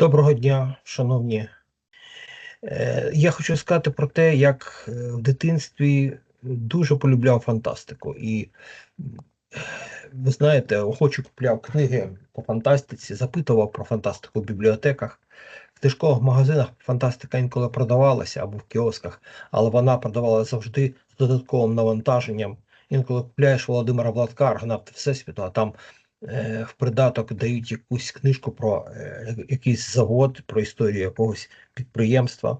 Доброго дня, шановні. Е, Я хочу сказати про те, як е, в дитинстві дуже полюбляв фантастику. І ви знаєте, охоче купляв книги по фантастиці, запитував про фантастику в бібліотеках. В книжкових магазинах фантастика інколи продавалася або в кіосках, але вона продавалася завжди з додатковим навантаженням. Інколи купляєш Володимира Владка, Аргонавти Всесвіту, а там е, в придаток дають якусь книжку про е, якийсь завод, про історію якогось підприємства.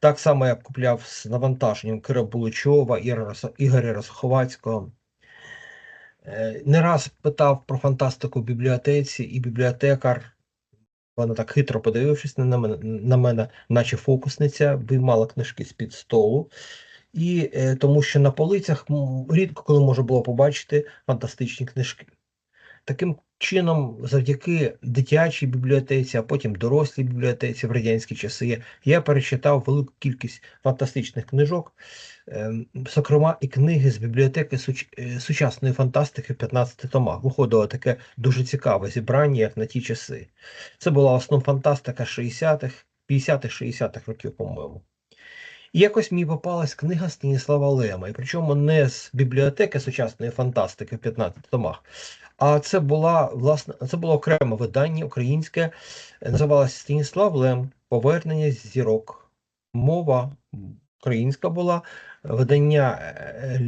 Так само я купляв з навантаженням Кира Буличова, Ігоря Рос- Ігоря Росховацького. Е, Не раз питав про фантастику в бібліотеці, і бібліотекар, вона так хитро подивившись на мене, на мене, наче фокусниця, виймала книжки з-під столу. І е, тому що на полицях рідко коли можна було побачити фантастичні книжки. Таким чином, завдяки дитячій бібліотеці, а потім дорослій бібліотеці в радянські часи, я перечитав велику кількість фантастичних книжок, ем, зокрема і книги з бібліотеки е, сучасної фантастики в 15 томах. Виходило таке дуже цікаве зібрання, як на ті часи. Це була основна фантастика 60-х, 50-х, 60-х років, по-моєму. Якось мені попалась книга Станіслава Лема, і причому не з бібліотеки сучасної фантастики в 15 томах, а це була власне це було окреме видання українське, е, називалося Станіслав Лем Повернення зірок. Мова українська була, видання е,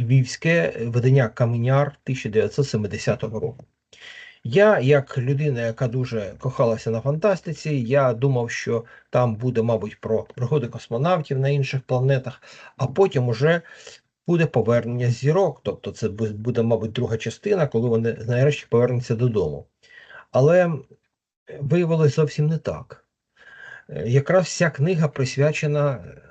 львівське, видання Каменяр 1970 року. Я, як людина, яка дуже кохалася на фантастиці, я думав, що там буде, мабуть, про пригоди космонавтів на інших планетах, а потім уже буде повернення зірок. Тобто це буде, мабуть, друга частина, коли вони нарешті повернуться додому. Але виявилось зовсім не так. Е, Якраз вся книга присвячена е,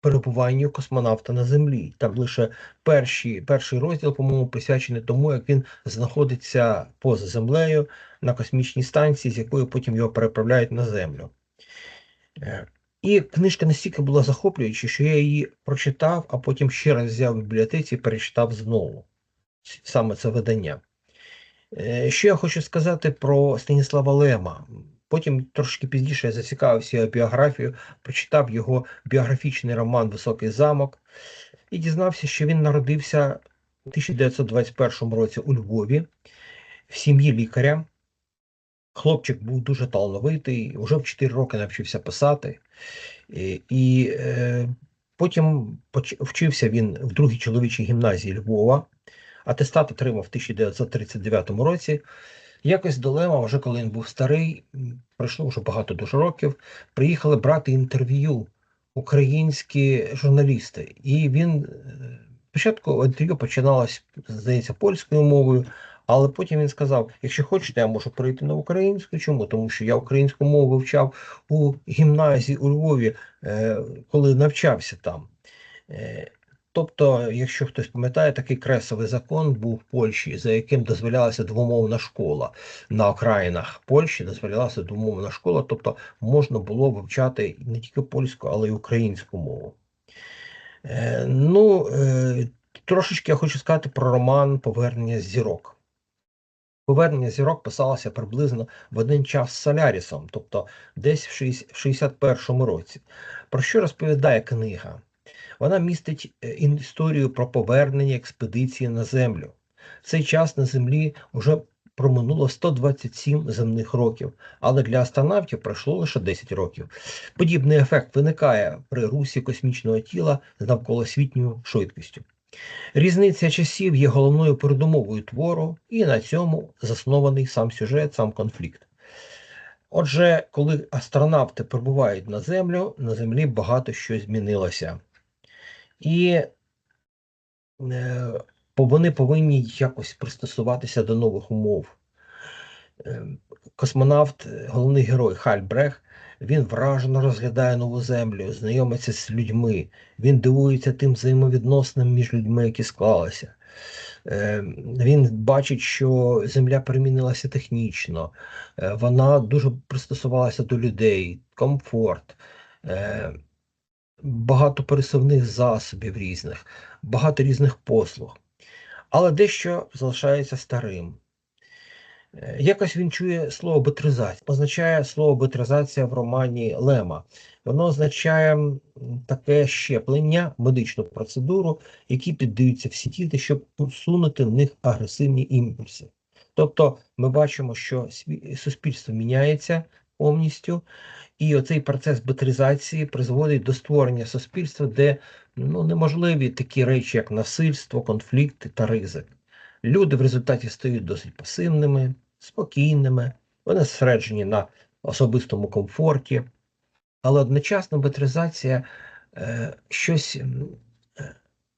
перебуванню космонавта на Землі. Там лише перші, перший розділ, по-моєму, присвячений тому, як він знаходиться поза землею на космічній станції, з якої потім його переправляють на Землю. Е, І книжка настільки була захоплююча, що я її прочитав, а потім ще раз взяв в бібліотеці і перечитав знову саме це видання. Е, Що я хочу сказати про Станіслава Лема. Потім трошки пізніше я зацікавився його біографією, прочитав його біографічний роман Високий замок і дізнався, що він народився у 1921 році у Львові в сім'ї лікаря. Хлопчик був дуже талановитий, вже в 4 роки навчився писати. І, і е, потім вчився він в другій чоловічій гімназії Львова. Атестат отримав в 1939 році. Якось до Лема, вже коли він був старий, пройшло вже багато дуже років, приїхали брати інтерв'ю українські журналісти. І він е, спочатку інтерв'ю починалось, здається, польською мовою, але потім він сказав: якщо хочете, я можу перейти на українську. Чому? Тому що я українську мову вивчав у гімназії у Львові, е, коли навчався там. Тобто, якщо хтось пам'ятає, такий кресовий закон був в Польщі, за яким дозволялася двомовна школа на окраїнах Польщі, дозволялася двомовна школа, тобто можна було вивчати не тільки польську, але й українську мову. Е, ну, е, трошечки я хочу сказати про роман Повернення зірок. Повернення зірок писалося приблизно в один час з Солярісом, тобто десь в 60 в 61 році. Про що розповідає книга? Вона містить е, історію про повернення експедиції на Землю. В цей час на Землі вже проминуло 127 земних років, але для астронавтів пройшло лише 10 років. Подібний ефект виникає при русі космічного тіла з навколосвітньою швидкістю. Різниця часів є головною передумовою твору, і на цьому заснований сам сюжет, сам конфлікт. Отже, коли астронавти прибувають на Землю, на Землі багато що змінилося. І е, вони повинні якось пристосуватися до нових умов. Е, Космонавт, е, головний герой Халь Брех, він вражено розглядає нову землю, знайомиться з людьми, він дивується тим взаємовідносинам між людьми, які склалися. Він бачить, що земля перемінилася технічно, вона дуже пристосувалася до людей, комфорт. Багато пересувних засобів різних, багато різних послуг. Але дещо залишається старим. Е, Якось він чує слово бетризація. Означає слово бетризація в романі Лема. Воно означає таке щеплення, медичну процедуру, які піддаються всі діти, щоб усунути в них агресивні імпульси. Тобто ми бачимо, що суспільство міняється повністю, і оцей процес бетризації призводить до створення суспільства, де ну, неможливі такі речі, як насильство, конфлікти та ризик. Люди в результаті стають досить пасивними, спокійними, вони зосереджені на особистому комфорті, але одночасно бетризація е, щось. е,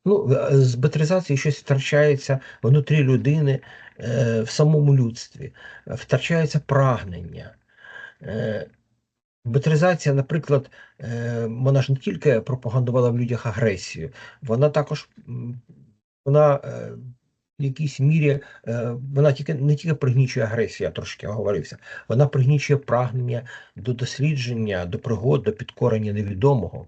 Ну, е, з бетризації щось втрачається внутрі людини е, в самому людстві, втрачається прагнення. Е, наприклад, е, вона ж не тільки пропагандувала в людях агресію, вона також вона е, в якійсь мірі вона тільки не тільки пригнічує агресію, я трошки оговорився, вона пригнічує прагнення до дослідження, до пригод, до підкорення невідомого.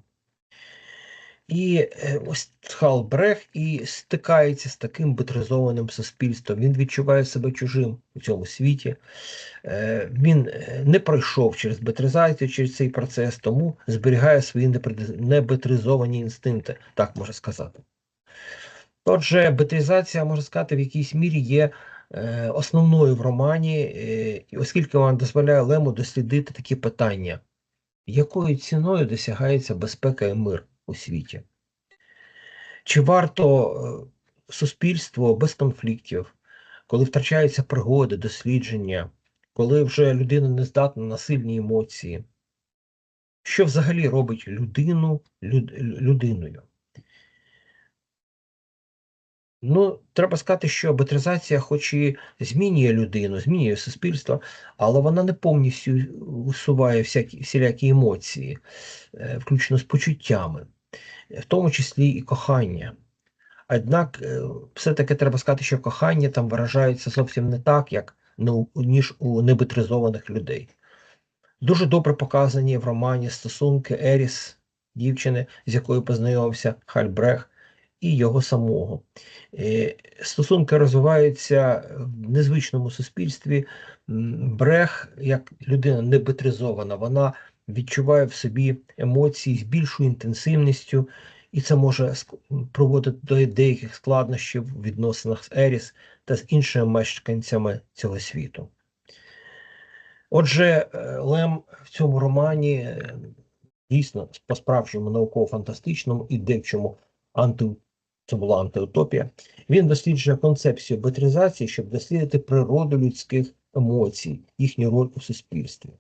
І е, ось Халбрех і стикається з таким бетризованим суспільством. Він відчуває себе чужим у цьому світі. Е, Він е, не пройшов через бетризацію, через цей процес, тому зберігає свої небетризовані інстинкти, так можна сказати. Отже, бетризація, можна сказати, в якійсь мірі є основною в романі, оскільки вона дозволяє Лему дослідити такі питання, якою ціною досягається безпека і мир у світі? Чи варто е, суспільство без конфліктів, коли втрачаються пригоди, дослідження, коли вже людина не здатна на сильні емоції? Що взагалі робить людину люд, людиною? Ну, треба сказати, що бетризація, хоч і змінює людину, змінює суспільство, але вона не повністю усуває всякі, всілякі емоції, е, включно з почуттями, в тому числі і кохання. Однак, е, все-таки треба сказати, що кохання там виражається зовсім не так, як ну, ніж у небетризованих людей. Дуже добре показані в романі стосунки Еріс, дівчини, з якою познайомився Хальбрех, і його самого. Е, Стосунки розвиваються в незвичному суспільстві. Брех, як людина небетризована, вона відчуває в собі емоції з більшою інтенсивністю, і це може приводити до деяких складнощів в відносинах з Еріс та з іншими мешканцями цього світу. Отже, е, Лем в цьому романі е, дійсно по-справжньому науково-фантастичному і дечому анти... це була антиутопія. Він досліджує концепцію бетризації, щоб дослідити природу людських емоцій, їхню роль у суспільстві.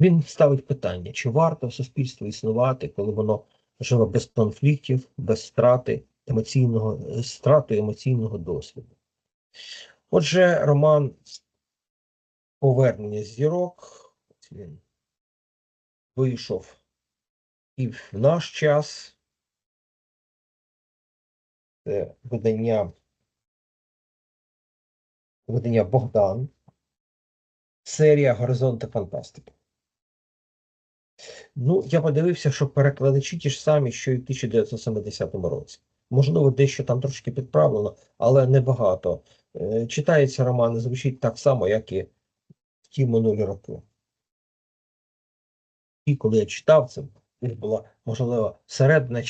Він ставить питання, чи варто суспільство існувати, коли воно живе без конфліктів, без страти емоційного, страти емоційного досвіду. Отже, роман Повернення зірок. Він вийшов і в наш час. Це видання, видання Богдан. Серія Горизонти фантастики. Ну, я подивився, що перекладачі ті ж самі, що і в 1970 році. Можливо, дещо там трошки підправлено, але небагато. Е, Читається роман, звучить так само, як і в ті минулі роки. І коли я читав це, була, можливо, середина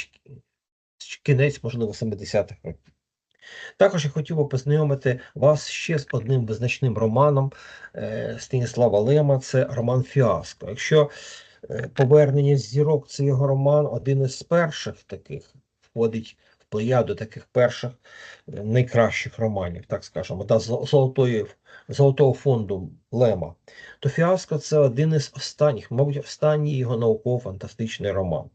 кінець, можливо, 70-х років. Також я хотів би познайомити вас ще з одним визначним романом е, Станіслава Лема, це роман Фіаско. Якщо повернення зірок це його роман, один із перших таких входить в плеяду таких перших е, найкращих романів, так скажемо, зо- золотої, золотого фонду Лема, то Фіаско це один із останніх, мабуть, останній його науково-фантастичний роман.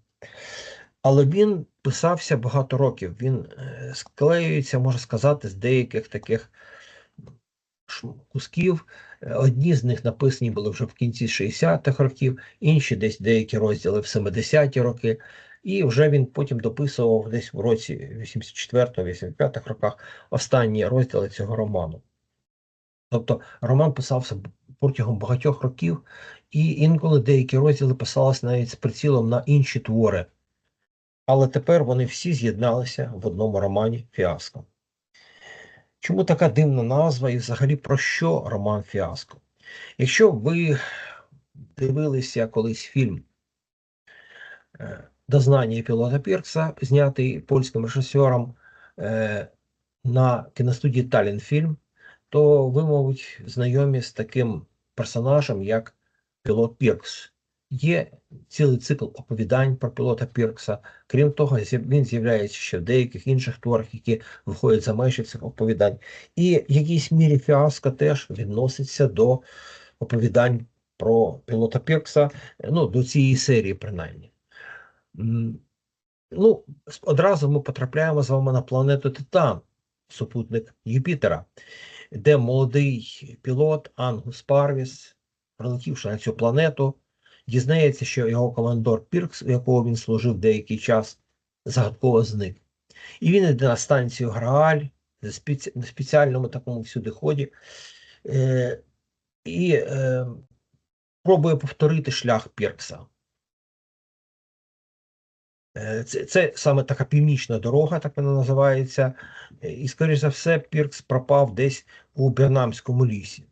Але він писався багато років. Він е, склеюється, можна сказати, з деяких таких кусків. Е, Одні з них написані були вже в кінці 60-х років, інші десь деякі розділи в 70-ті роки. І вже він потім дописував десь в році 84-85 роках останні розділи цього роману. Тобто роман писався протягом багатьох років, і інколи деякі розділи писалися навіть з прицілом на інші твори. Але тепер вони всі з'єдналися в одному романі Фіаско. Чому така дивна назва і взагалі про що роман Фіаско? Якщо ви дивилися колись фільм е, Дознання пілота Піркса, знятий польським режисером е, на кіностудії Талінфільм, то ви, мабуть, знайомі з таким персонажем, як пілот Піркс. Є цілий цикл оповідань про пілота Піркса. Крім того, він з'являється ще в деяких інших творах, які виходять за межі цих оповідань. І в якійсь мірі фіаско теж відноситься до оповідань про пілота Піркса, ну, до цієї серії, принаймні. Ну, одразу ми потрапляємо з вами на планету Титан, супутник Юпітера, де молодий пілот Ангус Парвіс, прилетівши на цю планету, дізнається, що його командор Піркс, у якого він служив деякий час, загадково зник. І він йде на станцію Грааль на спеціальному такому всюди ході е, і е, пробує повторити шлях Піркса. Е, це це саме така північна дорога, так вона називається. І, скоріш за все, Піркс пропав десь у Бернамському лісі.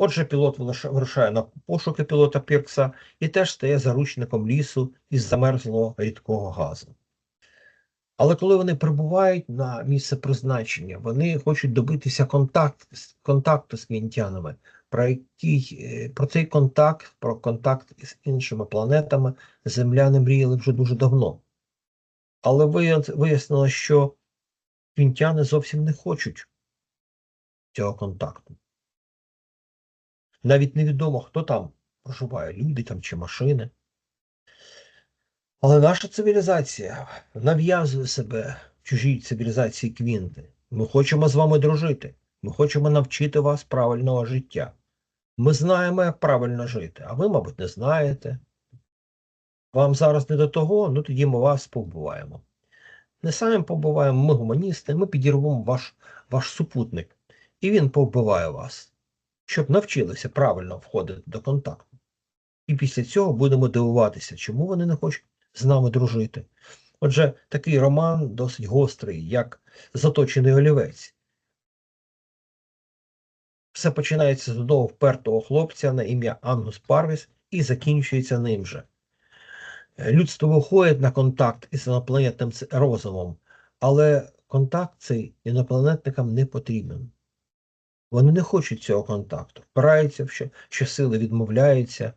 Отже, пілот вирушає на пошуки пілота Піркса і теж стає заручником лісу із замерзлого рідкого газу. Але коли вони прибувають на місце призначення, вони хочуть добитися контакт, контакту з квінтянами, про е, про цей контакт, про контакт з іншими планетами земляни мріяли вже дуже давно. Але вияснилося, що квінтяни зовсім не хочуть цього контакту. Навіть невідомо, хто там проживає, люди там чи машини. Але наша цивілізація нав'язує себе чужій цивілізації квінти. Ми хочемо з вами дружити. Ми хочемо навчити вас правильного життя. Ми знаємо, як правильно жити, а ви, мабуть, не знаєте. Вам зараз не до того, ну тоді ми вас побуваємо. Не самі побуваємо, ми гуманісти, ми підірвемо ваш ваш супутник, і він повбиває вас щоб навчилися правильно входити до контакту. І після цього будемо дивуватися, чому вони не хочуть з нами дружити. Отже, такий роман досить гострий, як заточений олівець. Все починається з одного впертого хлопця на ім'я Ангус Парвіс і закінчується ним же. Людство виходить на контакт із інопланетним розумом, але контакт цей інопланетникам не потрібен. Вони не хочуть цього контакту, впираються, що, що сили відмовляються.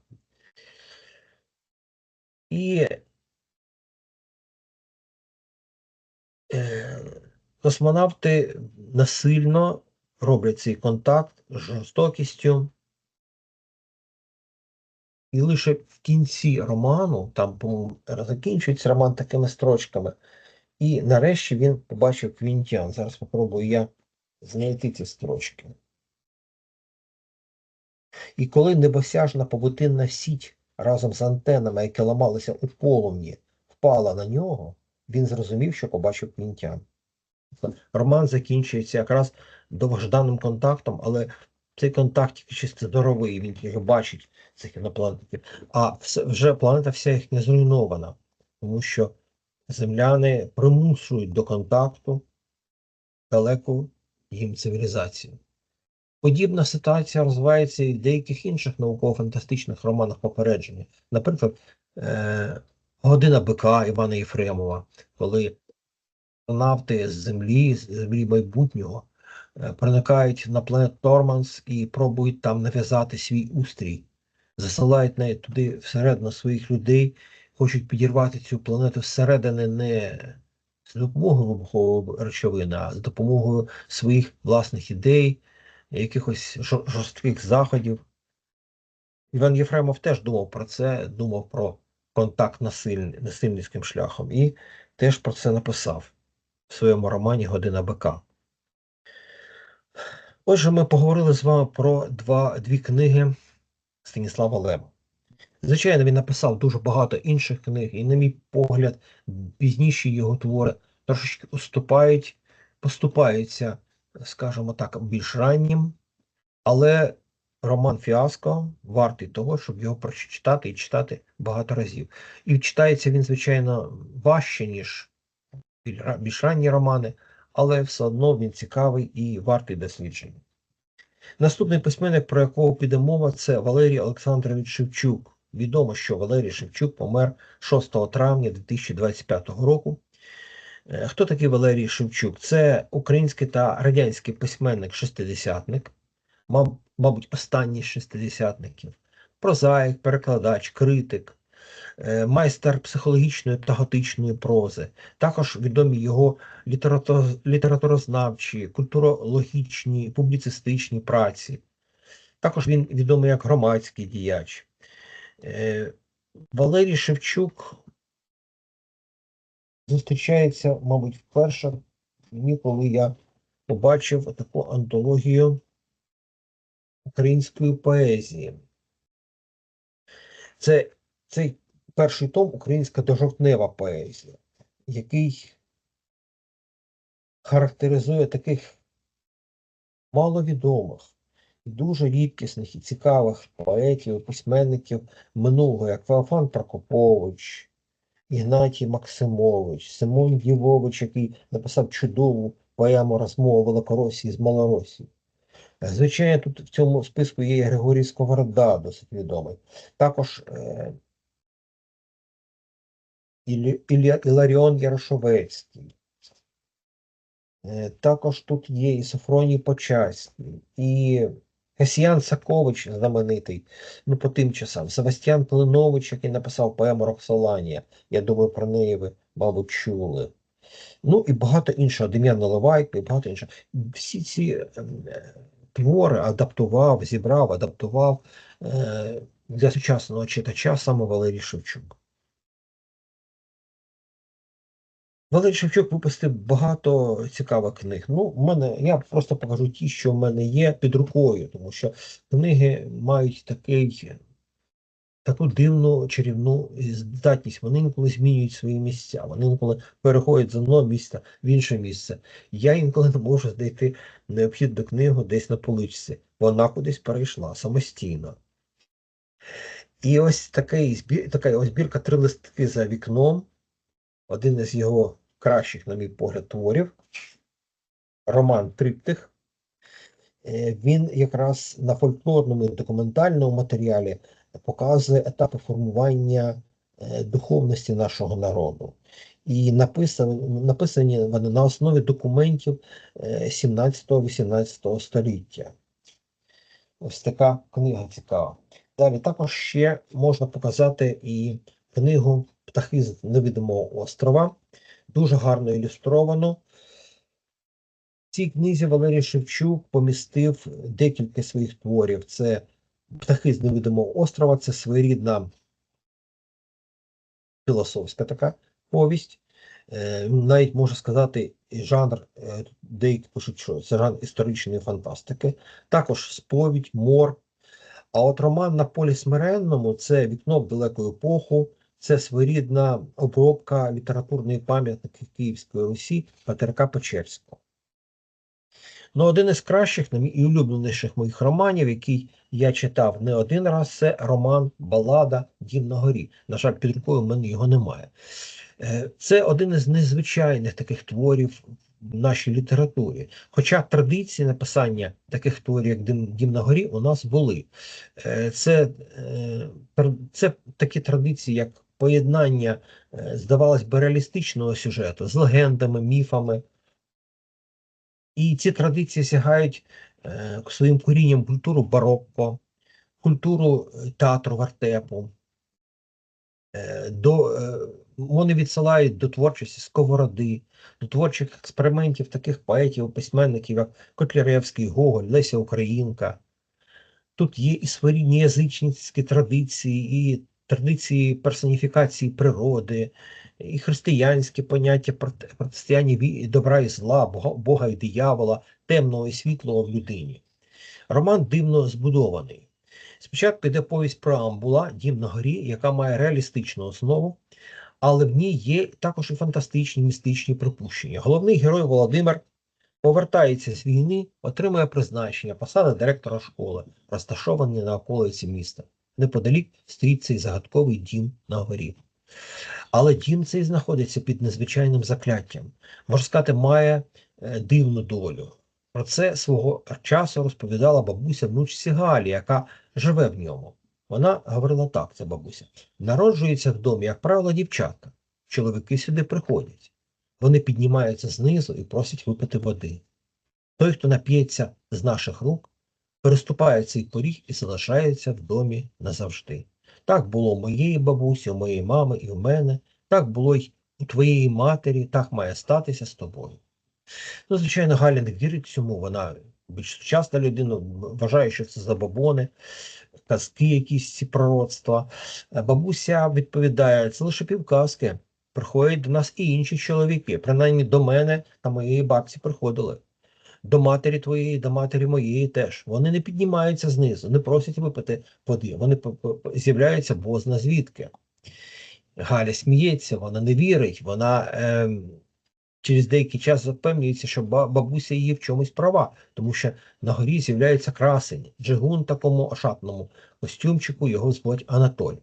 І е, космонавти насильно роблять цей контакт з жорстокістю. І лише в кінці роману, там, закінчується роман такими строчками. І нарешті він побачив Квінтян. Зараз спробую я знайти ці строчки. І коли небосяжна повутинна сіть разом з антенами, які ламалися у полум'ї, впала на нього, він зрозумів, що побачив квінтян. Роман закінчується якраз довгожданим контактом, але цей контакт тільки чисто здоровий, він тільки бачить цих інопланетів. А вже планета вся їх не зруйнована, тому що земляни примушують до контакту далеку їм цивілізацію. Подібна ситуація розвивається і в деяких інших науково-фантастичних романах попередження. Наприклад, е, Година бика Івана Єфремова, коли навти з землі, з землі майбутнього е, проникають на планету Торманс і пробують там нав'язати свій устрій, засилають на туди всередину своїх людей, хочуть підірвати цю планету всередини не з допомогою вибухової речовини, а з допомогою своїх власних ідей якихось жорстких заходів. Іван Єфремов теж думав про це, думав про контакт насильницьким шляхом і теж про це написав в своєму романі Година бика. Отже, ми поговорили з вами про два, дві книги Станіслава Лема. Звичайно, він написав дуже багато інших книг, і, на мій погляд, пізніші його твори трошечки уступають, поступаються скажімо так, більш раннім, але роман Фіаско вартий того, щоб його прочитати і читати багато разів. І читається він, звичайно, важче, ніж більш ранні романи, але все одно він цікавий і вартий дослідження. Наступний письменник, про якого піде мова, це Валерій Олександрович Шевчук. Відомо, що Валерій Шевчук помер 6 травня 2025 року. Е, Хто такий Валерій Шевчук? Це український та радянський письменник-шестидесятник, маб- мабуть, останній з шестидесятників, прозаїк, перекладач, критик, е, майстер психологічної та готичної прози. Також відомі його літературо- літературознавчі, культурологічні, публіцистичні праці. Також він відомий як громадський діяч. Е, Валерій Шевчук зустрічається, мабуть, вперше мені, коли я побачив таку антологію української поезії. Це цей перший том українська дожовтнева поезія, який характеризує таких маловідомих, дуже рідкісних і цікавих поетів, письменників минулого, як Феофан Прокопович, Ігнатій Максимович, Симон Дівович, який написав чудову поему розмова Великоросії з Малоросії. Звичайно, тут в цьому списку є Григорій Сковорода, досить відомий. Також е, Іларіон Ярошовецький. Е, Також тут є і Софроній Почасний, і Касьян Сакович, знаменитий, ну по тим часам, Севастьян Клинович, який написав поему Роксоланія. Я думаю, про неї ви, мабуть, чули. Ну і багато іншого, Дем'ян Наливайко і багато іншого. Всі ці е, твори адаптував, зібрав, адаптував е, для сучасного читача саме Валерій Шевчук. Валерій Шевчук випустив багато цікавих книг. Ну, в мене, я просто покажу ті, що в мене є під рукою, тому що книги мають такий, таку дивну чарівну здатність. Вони інколи змінюють свої місця, вони інколи переходять з одного місця в інше місце. Я інколи не можу знайти необхідну книгу десь на поличці. Вона кудись перейшла самостійно. І ось такий така ось збірка три листки за вікном один із його кращих, на мій погляд, творів, роман Триптих. Е, Він якраз на фольклорному і документальному матеріалі показує етапи формування е, духовності нашого народу. І написані, написані вони на основі документів 17-18 століття. Ось така книга цікава. Далі також ще можна показати і книгу Птахи з невидимого острова, дуже гарно ілюстровано. В цій книзі Валерій Шевчук помістив декілька своїх творів. Це Птахи з невидимого острова, це своєрідна філософська така повість. Е, Навіть можна сказати, жанр, е, деякі пишуть, що це жанр історичної фантастики. Також сповідь, мор. А от роман на полі смиренному це вікно в далеку епоху, це своєрідна обробка літературної пам'ятники Київської Русі Патерка Печерського. Ну, один із кращих і улюбленіших моїх романів, який я читав не один раз, це роман Балада Дім на горі. На жаль, під рукою в мене його немає. Е, Це один із незвичайних таких творів в нашій літературі. Хоча традиції написання таких творів, як Дім, Дім на горі, у нас були. Е, Це, е, це такі традиції, як поєднання, е, здавалось би, реалістичного сюжету з легендами, міфами. І ці традиції сягають е, своїм корінням культуру барокко, культуру е, театру вертепу. Е, до, е, вони відсилають до творчості сковороди, до творчих експериментів таких поетів, письменників, як Котляревський, Гоголь, Леся Українка. Тут є і своєрідні язичницькі традиції, і традиції персоніфікації природи, і християнські поняття проти- протистояння добра і зла, Бога, і диявола, темного і світлого в людині. Роман дивно збудований. Спочатку йде повість про Амбула, дім на горі, яка має реалістичну основу, але в ній є також і фантастичні містичні припущення. Головний герой Володимир повертається з війни, отримує призначення посади директора школи, розташований на околиці міста. Неподалік стоїть цей загадковий дім на горі. Але дім цей знаходиться під незвичайним закляттям. Можна сказати, має е, дивну долю. Про це свого часу розповідала бабуся внучці Галі, яка живе в ньому. Вона говорила так, це бабуся. Народжується в домі, як правило, дівчата. Чоловіки сюди приходять. Вони піднімаються знизу і просять випити води. Той, хто нап'ється з наших рук, переступає цей поріг і залишається в домі назавжди. Так було у моєї бабусі, у моєї мами і у мене, так було й у твоєї матері, так має статися з тобою. Ну, звичайно, Галя не вірить цьому, вона більш сучасна людина, вважає, що це забобони, казки, якісь ці пророцтва. Бабуся відповідає, це лише півказки. Приходять до нас і інші чоловіки, принаймні до мене та моєї бабці приходили. До матері твоєї, до матері моєї теж. Вони не піднімаються знизу, не просять випити води. Вони з'являються бозна звідки. Галя сміється, вона не вірить, вона ем, через деякий час запевнюється, що бабуся її в чомусь права, тому що на горі з'являється красень, джигун такому ошатному костюмчику, його звуть Анатоль.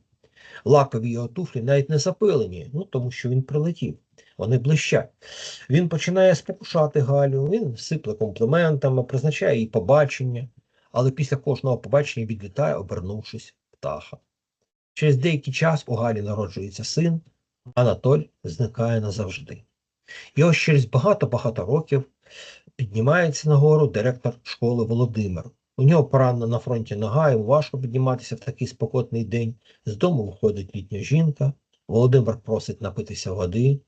Лакові його туфлі навіть не запилені, ну тому що він прилетів. Вони блищать. Він починає спокушати Галю, він сипле компліментами, призначає їй побачення, але після кожного побачення відлітає, обернувшись птаха. Через деякий час у Галі народжується син, Анатоль зникає назавжди. І ось через багато-багато років піднімається нагору директор школи Володимир. У нього поранена на фронті нога, йому важко підніматися в такий спокотний день. З дому виходить літня жінка. Володимир просить напитися води.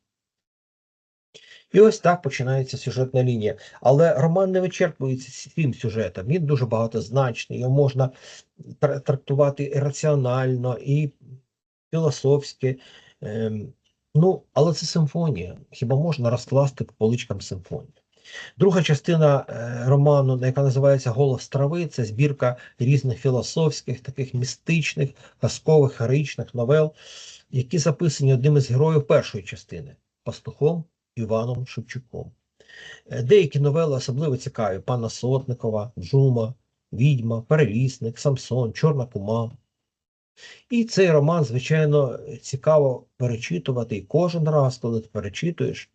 І ось так починається сюжетна лінія. Але роман не вичерпується цим сюжетом. Він дуже багатозначний, його можна трактувати і раціонально, і філософськи. Ем, ну, але це симфонія. Хіба можна розкласти по поличкам симфонію? Друга частина е, роману, яка називається Голос трави, це збірка різних філософських, таких містичних, казкових, героїчних новел, які записані одним із героїв першої частини пастухом Іваном Шевчуком. Е, Деякі новели особливо цікаві: пана Сотникова, Джума, Відьма, Перелісник, Самсон, Чорна кума. І цей роман, звичайно, цікаво перечитувати. І кожен раз, коли ти перечитуєш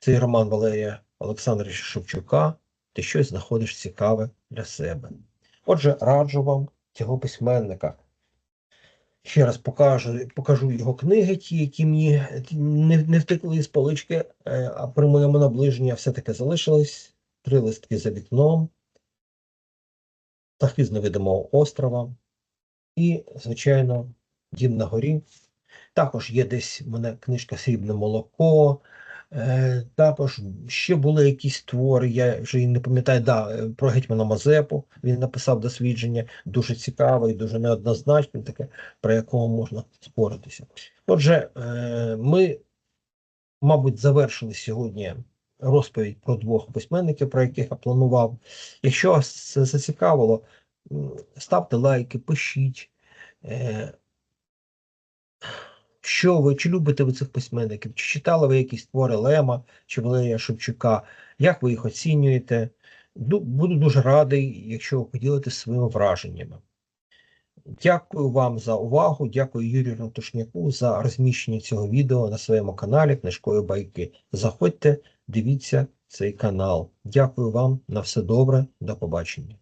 цей роман Валерія Олександровича Шевчука, ти щось знаходиш цікаве для себе. Отже, раджу вам цього письменника. Ще раз покажу, покажу його книги, ті, які мені не, не втекли з полички, е, а при моєму наближенні все-таки залишились. Три листки за вікном, птахи з невидимого острова і, звичайно, дім на горі. Також є десь в мене книжка Срібне молоко. Е, також ще були якісь твори, я вже не пам'ятаю, да, е, про Гетьмана Мазепу. Він написав дослідження, дуже цікаве і дуже неоднозначне, таке, про якого можна споритися. Отже, е, ми, мабуть, завершили сьогодні розповідь про двох письменників, про яких я планував. Якщо вас це зацікавило, ставте лайки, пишіть. Що ви, чи любите ви цих письменників, чи читали ви якісь твори Лема чи Валерія Шевчука, як ви їх оцінюєте? Буду дуже радий, якщо ви поділитесь своїми враженнями. Дякую вам за увагу. Дякую Юрію Ратушняку за розміщення цього відео на своєму каналі Книжкові Байки. Заходьте, дивіться цей канал. Дякую вам на все добре. До побачення.